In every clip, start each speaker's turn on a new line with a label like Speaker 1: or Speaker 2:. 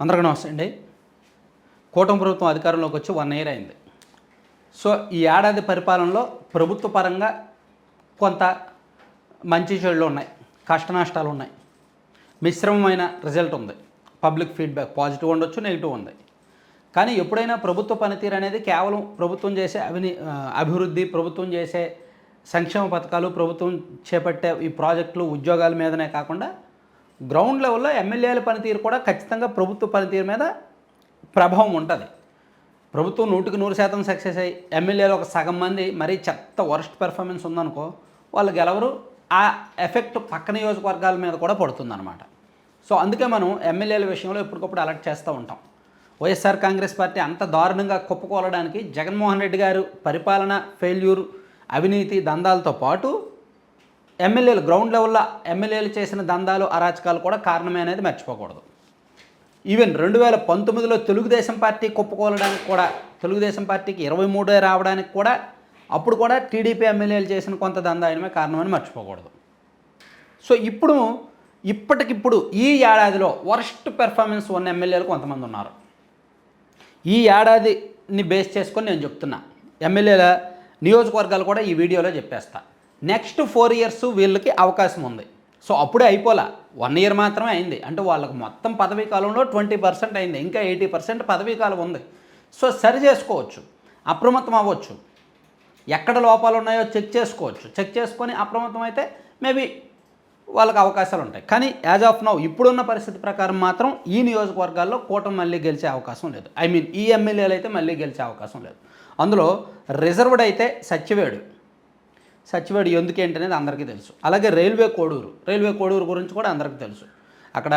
Speaker 1: అందరికీ నమస్తే అండి. కూటమి ప్రభుత్వం అధికారంలోకి వచ్చి వన్ ఇయర్ అయింది. సో ఈ ఏడాది పరిపాలనలో ప్రభుత్వ పరంగా కొంత మంచి చెడులు ఉన్నాయి కష్ట నష్టాలు ఉన్నాయి. మిశ్రమమైన రిజల్ట్ ఉంది. పబ్లిక్ ఫీడ్బ్యాక్ పాజిటివ్ ఉండొచ్చు నెగిటివ్ ఉంది. కానీ ఎప్పుడైనా ప్రభుత్వ పనితీరు అనేది కేవలం ప్రభుత్వం చేసే అవిని అభివృద్ధి ప్రభుత్వం చేసే సంక్షేమ పథకాలు ప్రభుత్వం చేపట్టే ఈ ప్రాజెక్టులు ఉద్యోగాల మీదనే కాకుండా గ్రౌండ్ లెవెల్లో ఎమ్మెల్యేల పనితీరు కూడా ఖచ్చితంగా ప్రభుత్వ పనితీరు మీద ప్రభావం ఉంటుంది. ప్రభుత్వం నూటికి నూరు శాతం సక్సెస్ అయ్యి ఎమ్మెల్యేలు ఒక సగం మంది మరీ చెత్త వరస్ట్ పెర్ఫార్మెన్స్ ఉందనుకో వాళ్ళు గెలవరు. ఆ ఎఫెక్ట్ పక్క నియోజకవర్గాల మీద కూడా పడుతుందన్నమాట. సో అందుకే మనం ఎమ్మెల్యేల విషయంలో ఎప్పటికప్పుడు అలర్ట్ చేస్తూ ఉంటాం. వైఎస్ఆర్ కాంగ్రెస్ పార్టీ అంత దారుణంగా కుప్పకూలడానికి జగన్మోహన్ రెడ్డి గారు పరిపాలన ఫెయిల్యూర్ అవినీతి దందాలతో పాటు ఎమ్మెల్యేలు గ్రౌండ్ లెవెల్లో ఎమ్మెల్యేలు చేసిన దందాలు అరాచకాలు కూడా కారణమే అనేది మర్చిపోకూడదు. ఈవెన్ రెండు వేల పంతొమ్మిదిలో తెలుగుదేశం పార్టీ కుప్పకూలడానికి కూడా తెలుగుదేశం పార్టీకి ఇరవై మూడే రావడానికి కూడా అప్పుడు కూడా టీడీపీ ఎమ్మెల్యేలు చేసిన కొంత దందాయనమే కారణమని మర్చిపోకూడదు. సో ఇప్పుడు ఇప్పటికిప్పుడు ఈ ఏడాదిలో వర్స్ట్ పెర్ఫార్మెన్స్ ఉన్న ఎమ్మెల్యేలు కొంతమంది ఉన్నారు. ఈ ఏడాదిని బేస్ చేసుకొని నేను చెప్తున్నా. ఎమ్మెల్యేల నియోజకవర్గాలు కూడా ఈ వీడియోలో చెప్పేస్తా. నెక్స్ట్ ఫోర్ ఇయర్స్ వీళ్ళకి అవకాశం ఉంది. సో అప్పుడే అయిపోలా. వన్ ఇయర్ మాత్రమే అయింది. అంటే వాళ్ళకి మొత్తం పదవీ కాలంలో ట్వంటీ పర్సెంట్ అయింది. ఇంకా ఎయిటీ పర్సెంట్ పదవీ కాలం ఉంది. సో సరి చేసుకోవచ్చు. అప్రమత్తం అవ్వచ్చు. ఎక్కడ లోపాలు ఉన్నాయో చెక్ చేసుకోవచ్చు. చెక్ చేసుకొని అప్రమత్తం అయితే మేబీ వాళ్ళకి అవకాశాలు ఉంటాయి. కానీ యాజ్ ఆఫ్ నౌ ఇప్పుడున్న పరిస్థితి ప్రకారం మాత్రం ఈ నియోజకవర్గాల్లో కూటమి మళ్ళీ గెలిచే అవకాశం లేదు. ఐ మీన్ ఈ ఎమ్మెల్యేలు అయితే మళ్ళీ గెలిచే అవకాశం లేదు. అందులో రిజర్వ్డ్ అయితే సత్యవేడు. సత్యవేడు ఎందుకు అనేది అందరికీ తెలుసు. అలాగే రైల్వే కోడూరు రైల్వే కోడూరు గురించి కూడా అందరికీ తెలుసు. అక్కడ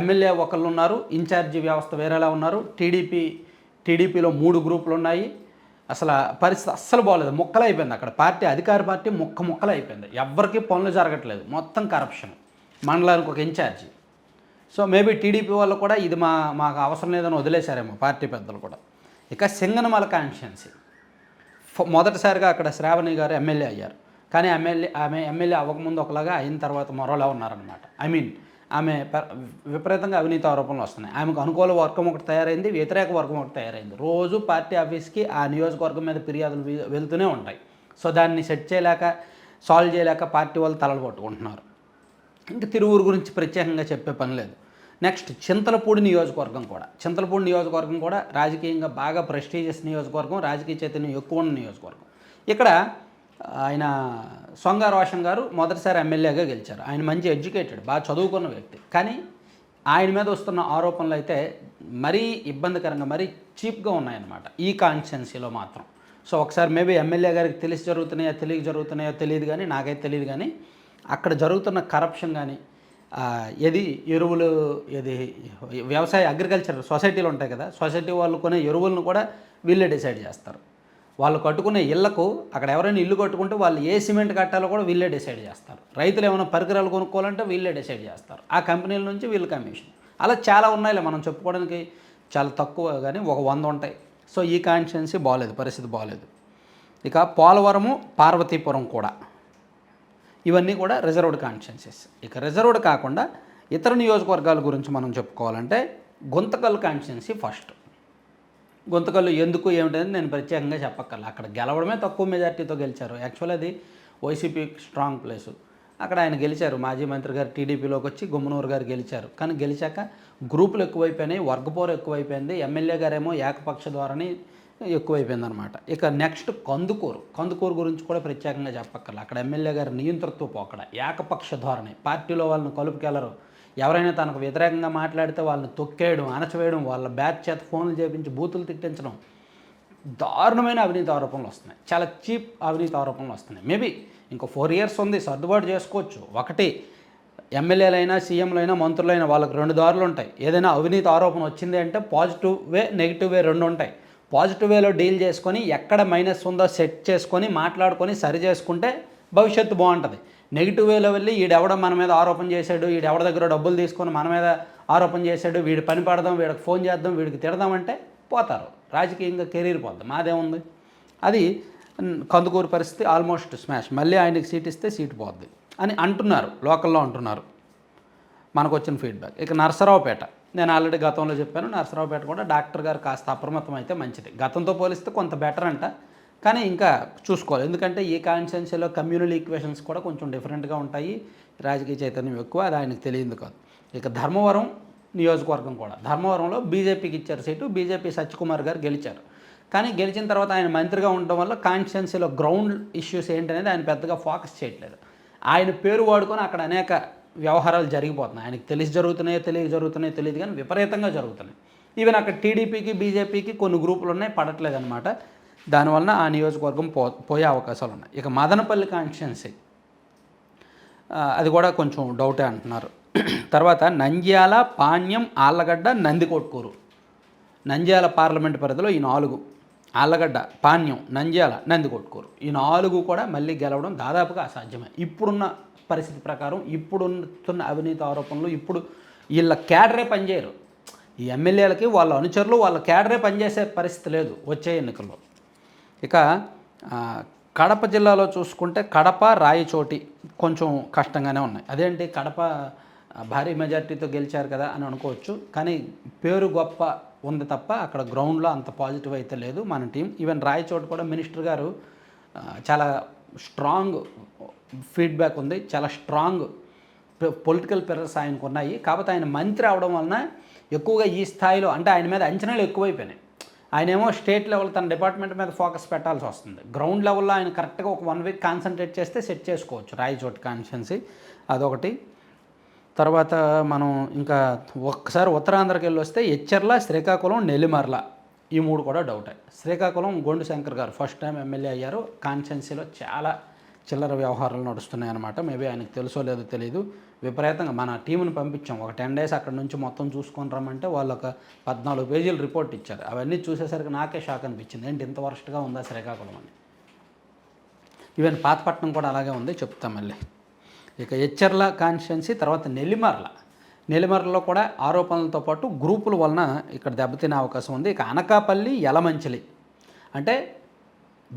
Speaker 1: ఎమ్మెల్యే ఒకళ్ళు ఉన్నారు ఇన్ఛార్జి వ్యవస్థ వేరేలా ఉన్నారు టీడీపీ టీడీపీలో మూడు గ్రూపులు ఉన్నాయి అసలు పరిస్థితి అస్సలు బాగలేదు ముక్కలు అయిపోయింది అక్కడ. పార్టీ అధికార పార్టీ ముక్క ముక్కలు అయిపోయింది ఎవ్వరికీ పనులు జరగట్లేదు మొత్తం కరప్షన్ మండలానికి ఒక ఇన్ఛార్జి. సో మేబీ టీడీపీ వాళ్ళు కూడా ఇది మా మాకు అవసరం లేదని వదిలేశారేమో పార్టీ పెద్దలు కూడా. ఇక సింగనమల కాన్స్టిట్యున్సీ. మొదటిసారిగా అక్కడ శ్రావణి గారు ఎమ్మెల్యే అయ్యారు. కానీ ఎమ్మెల్యే ఆమె ఎమ్మెల్యే అవ్వకముందు ఒకలాగా అయిన తర్వాత మరోలా ఉన్నారనమాట ఐ మీన్ ఆమె విపరీతంగా అవినీతి ఆరోపణలు వస్తున్నాయి. ఆమెకు అనుకూల వర్గం ఒకటి తయారైంది వ్యతిరేక వర్గం ఒకటి తయారైంది. రోజు పార్టీ ఆఫీస్కి ఆ నియోజకవర్గం మీద ఫిర్యాదులు వెళ్తూనే ఉంటాయి. సో దాన్ని సెట్ చేయలేక సాల్వ్ చేయలేక పార్టీ వాళ్ళు తలలు పట్టుకుంటున్నారు. ఇంకా తిరువురు గురించి ప్రత్యేకంగా చెప్పే పని లేదు. నెక్స్ట్ చింతలపూడి నియోజకవర్గం కూడా. చింతలపూడి నియోజకవర్గం కూడా రాజకీయంగా బాగా ప్రెస్టీజియస్ నియోజకవర్గం రాజకీయ చైతన్యం ఎక్కువ ఉన్న నియోజకవర్గం. ఇక్కడ ఆయన సొంగ రోషన్ గారు మొదటిసారి ఎమ్మెల్యేగా గెలిచారు. ఆయన మంచి ఎడ్యుకేటెడ్ బాగా చదువుకున్న వ్యక్తి. కానీ ఆయన మీద వస్తున్న ఆరోపణలు అయితే మరీ ఇబ్బందికరంగా మరీ చీప్గా ఉన్నాయన్నమాట. ఈ కాన్స్టిట్యున్సీలో మాత్రం. సో ఒకసారి మేబీ ఎమ్మెల్యే గారికి తెలిసి జరుగుతున్నాయో తెలియక జరుగుతున్నాయో తెలియదు కానీ నాకైతే తెలియదు కానీ అక్కడ జరుగుతున్న కరప్షన్ కానీ ఏది ఎరువులు ఏది వ్యవసాయ అగ్రికల్చర్ సొసైటీలు ఉంటాయి కదా సొసైటీ వాళ్ళు కొనే ఎరువులను కూడా వీళ్ళే డిసైడ్ చేస్తారు. వాళ్ళు కట్టుకునే ఇళ్ళకు అక్కడ ఎవరైనా ఇల్లు కట్టుకుంటే వాళ్ళు ఏ సిమెంట్ కట్టాలో కూడా వీళ్ళే డిసైడ్ చేస్తారు. రైతులు ఏమైనా పరికరాలు కొనుక్కోవాలంటే వీళ్ళే డిసైడ్ చేస్తారు. ఆ కంపెనీల నుంచి వీళ్ళు కమిషన్. అలా చాలా ఉన్నాయిలే మనం చెప్పుకోవడానికి చాలా తక్కువ కానీ ఒక వంద ఉంటాయి. సో ఈ కాన్స్టిట్యున్సీ బాగాలేదు పరిస్థితి బాగాలేదు ఇక పోలవరము పార్వతీపురం కూడా. ఇవన్నీ కూడా రిజర్వ్డ్ కాన్స్టిట్యున్సీస్. ఇక రిజర్వ్డ్ కాకుండా ఇతర నియోజకవర్గాల గురించి మనం చెప్పుకోవాలంటే గుంతకల్ కాన్స్టిట్యున్సీ ఫస్ట్. గుంతకల్లు ఎందుకు ఏమిటని నేను ప్రత్యేకంగా చెప్పక్కర్లా. అక్కడ గెలవడమే తక్కువ మెజార్టీతో గెలిచారు. యాక్చువల్ అది వైసీపీ స్ట్రాంగ్ ప్లేసు అక్కడ ఆయన గెలిచారు. మాజీ మంత్రి గారు టీడీపీలోకి వచ్చి గుమ్మనూరు గారు గెలిచారు. కానీ గెలిచాక గ్రూపులు ఎక్కువైపోయినాయి వర్గపోరు ఎక్కువైపోయింది ఎమ్మెల్యే గారేమో ఏకపక్ష ద్వారానే ఎక్కువైపోయింది అనమాట ఇక నెక్స్ట్ కందుకూరు. కందుకూరు గురించి కూడా ప్రత్యేకంగా చెప్పక్కర్లా. అక్కడ ఎమ్మెల్యే గారి నియంతృత్వ పోకడ ఏకపక్ష ధోరణి. పార్టీలో వాళ్ళని కలుపుకెళ్ళరు ఎవరైనా తనకు వ్యతిరేకంగా మాట్లాడితే వాళ్ళని తొక్కేయడం అణచివేయడం వాళ్ళ బ్యాచ్ చేత ఫోన్లు చేపించి బూతులు తిట్టించడం దారుణమైన అవినీతి ఆరోపణలు వస్తున్నాయి. చాలా చీప్ అవినీతి ఆరోపణలు వస్తున్నాయి. మేబీ ఇంకో ఫోర్ ఇయర్స్ ఉంది సర్దుబాటు చేసుకోవచ్చు. ఒకటి ఎమ్మెల్యేలైనా సీఎంలైనా మంత్రులైనా వాళ్ళకి రెండు దారులు ఉంటాయి. ఏదైనా అవినీతి ఆరోపణ వచ్చింది అంటే పాజిటివ్ వే నెగిటివ్ వే రెండు ఉంటాయి. పాజిటివ్ వేలో డీల్ చేసుకొని ఎక్కడ మైనస్ ఉందో సెట్ చేసుకొని మాట్లాడుకొని సరి చేసుకుంటే భవిష్యత్తు బాగుంటుంది. నెగిటివ్ వేలో వెళ్ళి ఈడెవడ మన మీద ఆరోపణ చేశాడు ఈడెవడ దగ్గర డబ్బులు తీసుకొని మన మీద ఆరోపణ చేశాడు వీడి పని పడదాం వీడికి ఫోన్ చేద్దాం వీడికి తిడదామంటే పోతారు. రాజకీయంగా కెరీర్ పోద్దాం. మాదేముంది? అది కందుకూరు పరిస్థితి ఆల్మోస్ట్ స్మాష్. మళ్ళీ ఆయనకి సీట్ ఇస్తే సీట్ పోద్ది అని అంటున్నారు. లోకల్లో అంటున్నారు. మనకు వచ్చిన ఫీడ్బ్యాక్. ఇక నరసరావుపేట. నేను ఆల్రెడీ గతంలో చెప్పాను నరసరావుపేట కూడా డాక్టర్ గారు కాస్త అప్రమత్తం అయితే మంచిది. గతంతో పోలిస్తే కొంత బెటర్ అంట కానీ ఇంకా చూసుకోవాలి. ఎందుకంటే ఈ కాన్స్టిట్యున్సీలో కమ్యూనల్ ఈక్వేషన్స్ కూడా కొంచెం డిఫరెంట్గా ఉంటాయి. రాజకీయ చైతన్యం ఎక్కువ అది ఆయనకు తెలియదు కాదు. ఇక ధర్మవరం నియోజకవర్గం కూడా. ధర్మవరంలో బీజేపీకి ఇచ్చారు సీటు బీజేపీ సత్యకుమార్ గారు గెలిచారు. కానీ గెలిచిన తర్వాత ఆయన మంత్రిగా ఉండడం వల్ల కాన్స్టిట్యున్సీలో గ్రౌండ్ ఇష్యూస్ ఏంటనేది ఆయన పెద్దగా ఫోకస్ చేయట్లేదు. ఆయన పేరు వాడుకొని అక్కడ అనేక వ్యవహారాలు జరిగిపోతున్నాయి. ఆయనకి తెలిసి జరుగుతున్నాయో తెలియక జరుగుతున్నాయో తెలియదు కానీ విపరీతంగా జరుగుతున్నాయి. ఈవెన్ అక్కడ టీడీపీకి బీజేపీకి కొన్ని గ్రూపులు ఉన్నాయి పడట్లేదు అనమాట దానివలన ఆ నియోజకవర్గం పో పోయే అవకాశాలు ఉన్నాయి ఇక మదనపల్లి కాన్స్టిట్యున్సీ. అది కూడా కొంచెం డౌటే అంటున్నారు. తర్వాత నంద్యాల పాణ్యం ఆళ్ళగడ్డ నందికొట్కూరు. నంద్యాల పార్లమెంట్ పరిధిలో ఈ నాలుగు. ఆళ్ళగడ్డ పాణ్యం నంద్యాల నందికొట్కూరు. ఈ నాలుగు కూడా మళ్ళీ గెలవడం దాదాపుగా అసాధ్యమే. ఇప్పుడున్న పరిస్థితి ప్రకారం ఇప్పుడున్న అవినీతి ఆరోపణలు ఇప్పుడు వీళ్ళ క్యాడరే పనిచేయరు. ఈ ఎమ్మెల్యేలకి వాళ్ళ అనుచరులు వాళ్ళ క్యాడరే పనిచేసే పరిస్థితి లేదు వచ్చే ఎన్నికల్లో. ఇక కడప జిల్లాలో చూసుకుంటే కడప రాయచోటి కొంచెం కష్టంగానే ఉన్నాయి. అదేంటి? కడప భారీ మెజార్టీతో గెలిచారు కదా అని అనుకోవచ్చు. కానీ పేరు గొప్ప ఉంది తప్ప అక్కడ గ్రౌండ్లో అంత పాజిటివ్ అయితే లేదు మన టీం. ఈవెన్ రాయచోటి కూడా మినిస్టర్ గారు చాలా స్ట్రాంగ్ ఫీడ్బ్యాక్ ఉంది. చాలా స్ట్రాంగ్ పొలిటికల్ ప్రెషర్స్ ఆయనకు ఉన్నాయి. కాకపోతే ఆయన మంత్రి అవడం వలన ఎక్కువగా ఈ స్థాయిలో అంటే ఆయన మీద అంచనాలు ఎక్కువైపోయినాయి. ఆయన ఏమో స్టేట్ లెవెల్ తన డిపార్ట్మెంట్ మీద ఫోకస్ పెట్టాల్సి వస్తుంది. గ్రౌండ్ లెవెల్లో ఆయన కరెక్ట్గా ఒక వన్ వీక్ కాన్సన్ట్రేట్ చేస్తే సెట్ చేసుకోవచ్చు. రాయచోటి కాన్స్టిట్యున్సీ అదొకటి. తర్వాత మనం ఇంకా ఒక్కసారి ఉత్తరాంధ్రకి వెళ్ళి వస్తే ఎచ్చర్ల శ్రీకాకుళం నెల్లిమర్ల ఈ మూడు కూడా డౌటే. శ్రీకాకుళం గోండు శంకర్ గారు ఫస్ట్ టైం ఎమ్మెల్యే అయ్యారు. కాన్స్టిట్యున్సీలో చాలా చిల్లర వ్యవహారాలు నడుస్తున్నాయన్నమాట. మేబీ ఆయనకు తెలుసో లేదో తెలియదు విపరీతంగా మన టీంని పంపించాం. ఒక టెన్ డేస్ అక్కడ నుంచి మొత్తం చూసుకొని రమ్మంటే వాళ్ళు ఒక పద్నాలుగు పేజీలు రిపోర్ట్ ఇచ్చారు. అవన్నీ చూసేసరికి నాకే షాక్ అనిపించింది. ఏంటి ఇంత వరస్ట్గా ఉందా శ్రీకాకుళం అని. ఈవెన్ పాతపట్నం కూడా అలాగే ఉంది. చెప్తాం మళ్ళీ. ఇక హెచ్చర్ల కాన్స్టిట్యున్సీ తర్వాత నెల్లిమర్ల. నెల్లిమర్లలో కూడా ఆరోపణలతో పాటు గ్రూపుల వలన ఇక్కడ దెబ్బతినే అవకాశం ఉంది. ఇక అనకాపల్లి యలమంచిలి. అంటే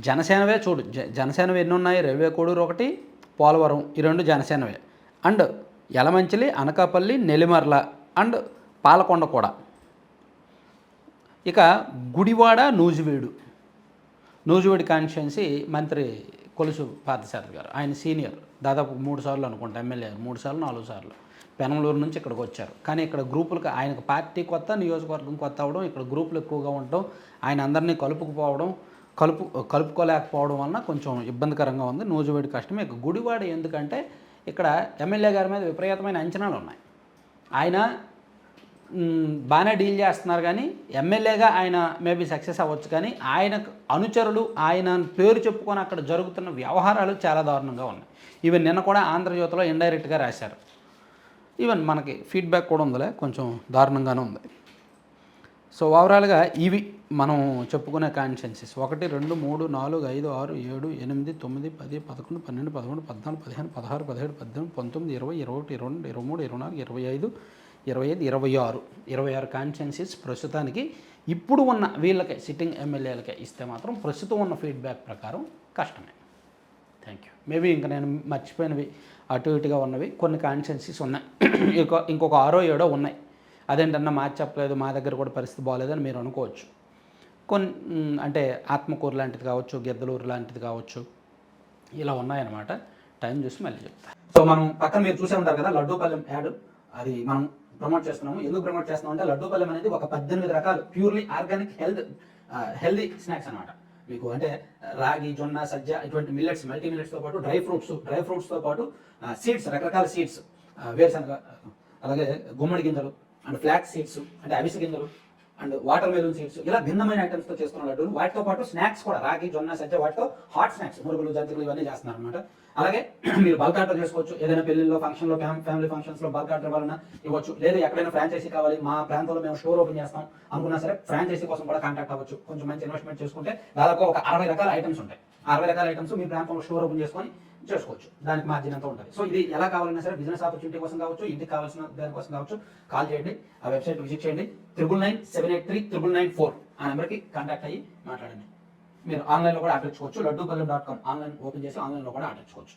Speaker 1: జనసేనవే చూడు జనసేనవి ఎన్ని ఉన్నాయి రైల్వే కోడూరు ఒకటి పోలవరం ఈ రెండు జనసేనవే. అండ్ యలమంచిలి అనకాపల్లి నెల్లిమర్ల అండ్ పాలకొండ కూడా. ఇక గుడివాడ నూజివీడు. నూజివీడు కాన్స్టిట్యున్సీ మంత్రి కొలుసు పార్థసారథి గారు. ఆయన సీనియర్. దాదాపు మూడు సార్లు అనుకుంటా ఎమ్మెల్యే మూడు సార్లు నాలుగు సార్లు. పెనమలూరు నుంచి ఇక్కడికి వచ్చారు. కానీ ఇక్కడ గ్రూపులకు ఆయనకు పార్టీ కొత్త నియోజకవర్గం కొత్త అవడం ఇక్కడ గ్రూపులు ఎక్కువగా ఉండటం ఆయన అందరినీ కలుపుకుపోవడం కలుపు కలుపుకోలేకపోవడం వలన కొంచెం ఇబ్బందికరంగా ఉంది. నూజువేడి కష్టమే ఇక గుడివాడ ఎందుకంటే ఇక్కడ ఎమ్మెల్యే గారి మీద విపరీతమైన అంచనాలు ఉన్నాయి. ఆయన బాగానే డీల్ చేస్తున్నారు కానీ ఎమ్మెల్యేగా ఆయన మేబీ సక్సెస్ అవ్వచ్చు కానీ ఆయన అనుచరులు ఆయన పేరు చెప్పుకొని అక్కడ జరుగుతున్న వ్యవహారాలు చాలా దారుణంగా ఉన్నాయి. ఈవెన్ నిన్న కూడా ఆంధ్రజ్యోతిలో ఇండైరెక్ట్గా రాశారు. ఈవెన్ మనకి ఫీడ్బ్యాక్ కూడా ఉందిలే కొంచెం దారుణంగానే ఉంది. సో ఓవరాల్గా ఇవి మనం చెప్పుకునే కాన్షియన్సెస్ ఒకటి రెండు మూడు నాలుగు ఐదు ఆరు ఏడు ఎనిమిది తొమ్మిది పది పదకొండు పన్నెండు పదమూడు పద్నాలుగు పదిహేను పదహారు పదిహేడు పద్దెనిమిది పంతొమ్మిది ఇరవై ఇరవై ఒకటి ఇరవై రెండు ఇరవై మూడు ఇరవై నాలుగు ఇరవై ఐదు ఇరవై ఐదు ఇరవై ఆరు. ఇరవై ఆరు కాన్షియన్సెస్ ప్రస్తుతానికి ఇప్పుడు ఉన్న వీళ్ళకే సిట్టింగ్ ఎమ్మెల్యేలకే ఇస్తే మాత్రం ప్రస్తుతం ఉన్న ఫీడ్బ్యాక్ ప్రకారం కష్టమే. థ్యాంక్ యూ మేబీ ఇంకా నేను మర్చిపోయినవి అటు ఇటుగా ఉన్నవి. కొన్ని కాన్షియన్సీస్ ఉన్నాయి. ఇంకో ఇంకొక ఆరో ఏడో ఉన్నాయి. అదేంటన్నా మాకు చెప్పలేదు మా దగ్గర కూడా పరిస్థితి బాగాలేదని మీరు అనుకోవచ్చు. కొన్ని అంటే ఆత్మకూరు లాంటిది కావచ్చు గిద్దలూరు లాంటిది కావచ్చు ఇలా ఉన్నాయన్నమాట. టైం చూసి మళ్ళీ చెప్తా. సో మనం పక్కన మీరు చూసే ఉంటారు కదా లడ్డూపల్లెం యాడ్. అది మనం ప్రమోట్ చేస్తున్నాము. ఎందుకు ప్రమోట్ చేస్తున్నాం అంటే లడ్డూపల్లెం అనేది ఒక పద్దెనిమిది రకాలు purely organic health healthy snacks అన్నమాట. మీకు అంటే రాగి జొన్న సజ్జ ఇటువంటి మిల్లెట్స్ మల్టీ మిల్లెట్స్తో పాటు డ్రై ఫ్రూట్స్ డ్రై ఫ్రూట్స్తో పాటు సీడ్స్ రకరకాల సీడ్స్ వేరుశనగ అలాగే గుమ్మడి గింజలు అండ్ ఫ్లాక్స్ సీడ్స్ అంటే అవిసె గింజలు అండ్ వాటర్ మెలూన్ సీడ్స్ ఇలా భిన్నమైన ఐటమ్స్తో చేస్తున్న లడ్డూలు. వాటితో పాటు స్నాక్స్ కూడా రాగి జొన్న సజ్జ వాటితో హాట్ స్నాక్స్ మురుగులు జంతికలు ఇవన్నీ చేస్తున్నారు అనమాట అలాగే మీరు బల్క్ ఆర్డర్ చేసుకోవచ్చు. ఏదైనా పెళ్ళిలో ఫంక్షన్లో ఫ్యామిలీ ఫంక్షన్స్లో బల్క్ ఆర్డర్ వలన ఇవ్వచ్చు. లేదా ఎక్కడైనా ఫ్రాంచైజీ కావాలి మా ప్రాంతంలో మేము స్టోర్ ఓపెన్ చేస్తాం అనుకున్నా సరే ఫ్రాంచైజీ కోసం కూడా కాంటాక్ట్ అవ్వచ్చు. కొంచెం మంచి ఇన్వెస్ట్మెంట్ చేసుకుంటే దాదాపు ఒక అరవై రకాల ఐటమ్స్ ఉంటాయి. అరవై రకాల ఐటమ్స్ మీ ప్రాంతంలో స్టోర్ ఓపెన్ చేసుకొని చేసుకోవచ్చు. దానికి మార్జిన్ అంతా ఉంటుంది. సో ఇది ఎలా కావాలన్నా సరే బిజినెస్ ఆపర్చునిటీ కోసం కావచ్చు ఇంటికి కావాల్సిన దానికోసం కావచ్చు కాల్ చేయండి. ఆ వెబ్సైట్ విజిట్ చేయండి. Triple nine seven eight three triple nine four ఆ నెంబర్కి కాంటాక్ట్ అయ్యి మాట్లాడండి. మీరు ఆన్లైన్లో కూడా ఆర్డర్ ఇచ్చుకోవచ్చు. Laddu dot com online open చేసి ఆన్లైన్లో కూడా ఆర్డర్ ఇచ్చుకోవచ్చు.